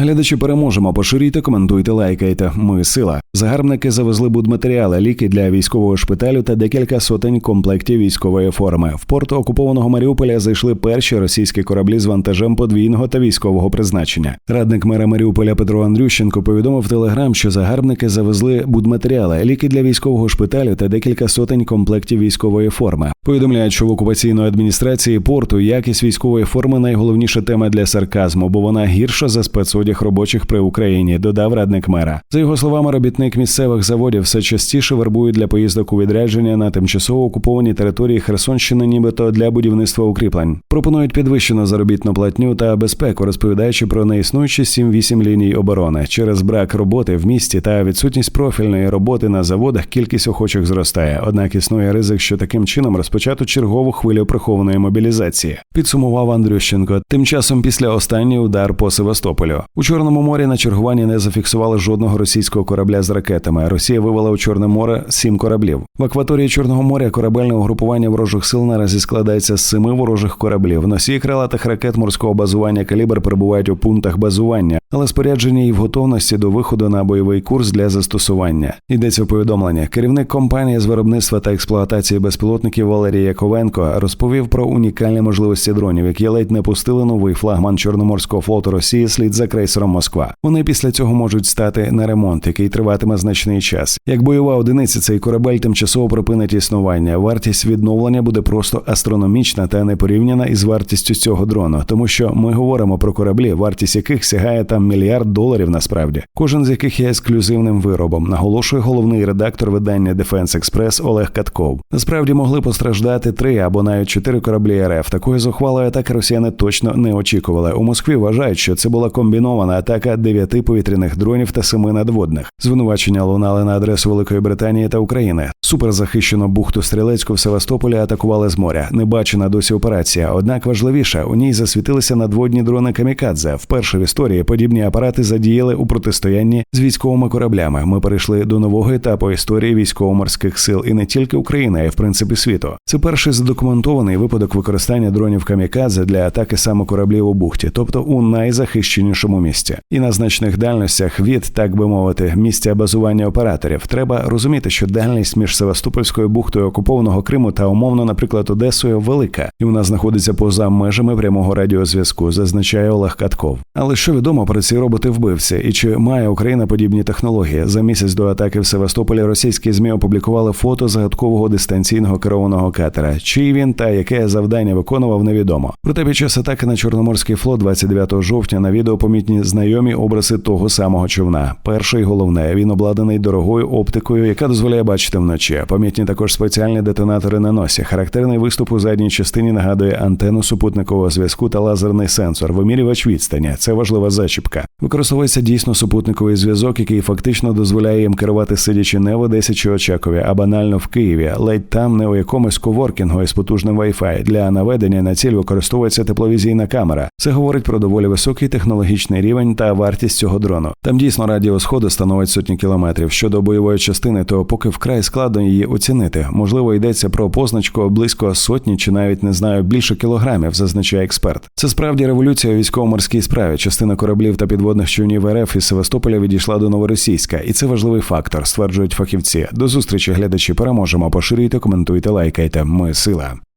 Глядачі переможемо. Поширюйте, коментуйте, лайкайте. Ми сила. Загарбники завезли будматеріали, ліки для військового шпиталю та декілька сотень комплектів військової форми. В порт окупованого Маріуполя зайшли перші російські кораблі з вантажем подвійного та військового призначення. Радник мера Маріуполя Петро Андрющенко повідомив телеграм, що загарбники завезли будматеріали, ліки для військового шпиталю та декілька сотень комплектів військової форми. Повідомляють, що в окупаційної адміністрації порту якість військової форми найголовніша тема для сарказму, бо вона гірша за спецодяг робочих при Україні. Додав радник мера. За його словами, робітник місцевих заводів все частіше вербують для поїздок у відрядження на тимчасово окупованій території Херсонщини, нібито для будівництва укріплень. Пропонують підвищену заробітну платню та безпеку, розповідаючи про неіснуючі 7-8 ліній оборони. Через брак роботи в місті та відсутність профільної роботи на заводах кількість охочих зростає. Однак існує ризик, що таким чином розпочато чергову хвилю прихованої мобілізації. Підсумував Андрющенко. Тим часом після останній удар по Севастополю у Чорному морі на чергуванні не зафіксували жодного російського корабля з ракетами. Росія вивела у Чорне море сім кораблів. В акваторії Чорного моря корабельне угрупування ворожих сил наразі складається з семи ворожих кораблів. Носії крилатих ракет морського базування калібр перебувають у пунктах базування, але споряджені і в готовності до виходу на бойовий курс для застосування. Йдеться в повідомлення. Керівник компанії з виробництва та експлуатації безпілотників Валерій Яковенко розповів про унікальні можливості дронів, які ледь не пустили новий флагман Чорноморського флоту Росії слід за крейсером Москва. Вони після цього можуть стати на ремонт, який триватиме значний час. Як бойова одиниця, цей корабель тимчасово припинить існування. Вартість відновлення буде просто астрономічна та не порівняна із вартістю цього дрону, тому що ми говоримо про кораблі, вартість яких сягає там мільярд доларів. Насправді, кожен з яких є ексклюзивним виробом, наголошує головний редактор видання Defense Express Олег Катков. Насправді могли постраждати три або навіть чотири кораблі РФ. Такої зухвалої атаки росіяни точно не очікували. У Москві вважають, що це була комбінована атака дев'яти повітряних дронів та семи надводних. Звинувачення лунали на адресу Великої Британії та України. Суперзахищену бухту Стрілецьку в Севастополі атакували з моря. Не бачена досі операція. Однак важливіше, у ній засвітилися надводні дрони Камікадзе. Вперше в історії подібні апарати задіяли у протистоянні з військовими кораблями. Ми перейшли до нового етапу історії військово-морських сил і не тільки України, а й в принципі світу. Це перший задокументований випадок використання дронів Камікадзе для атаки саме кораблів у бухті, тобто у найзахищенішому місці, і на значних дальностях від так би мовити місця базування операторів. Треба розуміти, що дальність між Севастопольською бухтою окупованого Криму та умовно, наприклад, Одесою велика, і вона знаходиться поза межами прямого радіозв'язку, зазначає Олег Катков. Але що відомо про ці роботи вбивці, і чи має Україна подібні технології? За місяць до атаки в Севастополі російські змі опублікували фото загадкового дистанційного керованого катера. Чий він та яке завдання виконував, невідомо. Проте під час атаки на Чорноморський флот 29 жовтня на відео помітні знайомі образи того самого човна. Перше і головне, він обладнаний дорогою оптикою, яка дозволяє бачити вночі. Помітні також спеціальні детонатори на носі. Характерний виступ у задній частині нагадує антенну супутникового зв'язку та лазерний сенсор, вимірювач відстані. Це важлива зачіпка. Використовується дійсно супутниковий зв'язок, який фактично дозволяє їм керувати сидячи не в Одесі чи Очакові, а банально в Києві, ледь там не у якомусь коворкінгу із потужним Wi-Fi. Для наведення на ціль використовується тепловізійна камера. Це говорить про доволі високий технологічний рівень та вартість цього дрону. Там дійсно радіус ходу становить сотні кілометрів. Щодо бойової частини, то поки вкрай складно її оцінити. Можливо, йдеться про позначку близько сотні чи навіть не знаю більше кілограмів, зазначає експерт. Це справді революція у військово-морській справі. Частина кораблів та підводних човнів РФ із Севастополя відійшла до новоросійська, і це важливий фактор, стверджують фахівці. До зустрічі глядачі переможемо. Поширюйте, коментуйте, лайкайте. Ми сила.